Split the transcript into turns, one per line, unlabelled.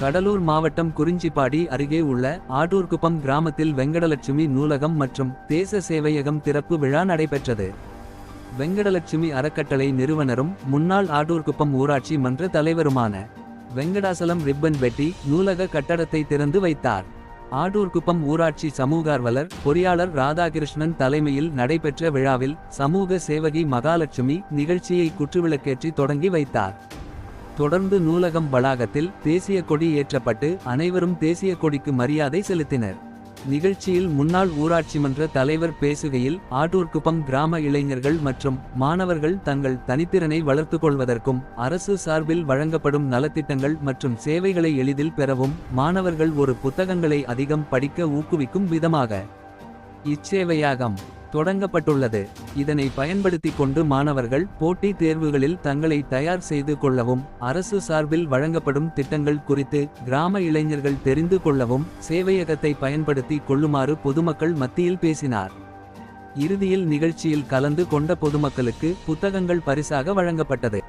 கடலூர் மாவட்டம் குறிஞ்சிப்பாடி அருகே உள்ள ஆடூர்குப்பம் கிராமத்தில் வெங்கடலட்சுமி நூலகம் மற்றும் தேச சேவையகம் திறப்பு விழா நடைபெற்றது. வெங்கடலட்சுமி அறக்கட்டளை நிறுவனரும் முன்னாள் ஆட்டூர்குப்பம் ஊராட்சி மன்ற தலைவருமான வெங்கடாசலம் ரிப்பன் வெட்டி நூலக கட்டடத்தை திறந்து வைத்தார். ஆடூர்குப்பம் ஊராட்சி சமூகார்வலர் பொறியாளர் ராதாகிருஷ்ணன் தலைமையில் நடைபெற்ற விழாவில் சமூக சேவகி மகாலட்சுமி நிகழ்ச்சியை குற்றுவிளக்கேற்றி தொடங்கி வைத்தார். தொடர்ந்து நூலகம் வளாகத்தில் தேசிய கொடி ஏற்றப்பட்டு அனைவரும் தேசிய கொடிக்கு மரியாதை செலுத்தினர். நிகழ்ச்சியில் முன்னாள் ஊராட்சி மன்ற தலைவர் பேசுகையில் ஆட்டூர்குப்பம் கிராம இளைஞர்கள் மற்றும் மாணவர்கள் தங்கள் தனித்திறனை வளர்த்துக் கொள்வதற்கும் அரசு சார்பில் வழங்கப்படும் நலத்திட்டங்கள் மற்றும் சேவைகளை எளிதில் பெறவும் மாணவர்கள் ஒரு புத்தகங்களை அதிகம் படிக்க ஊக்குவிக்கும் விதமாக. இச்சேவையாகம் தொடங்கப்பட்டுள்ளது. இதனை பயன்படுத்திக் கொண்டு மாணவர்கள் போட்டி தேர்வுகளில் தங்களை தயார் செய்து கொள்ளவும் அரசு சார்பில் வழங்கப்படும் திட்டங்கள் குறித்து கிராம இளைஞர்கள் தெரிந்து கொள்ளவும் சேவையகத்தை பயன்படுத்தி கொள்ளுமாறு பொதுமக்கள் மத்தியில் பேசினார். இறுதியில் நிகழ்ச்சியில் கலந்து கொண்ட பொதுமக்களுக்கு புத்தகங்கள் பரிசாக வழங்கப்பட்டது.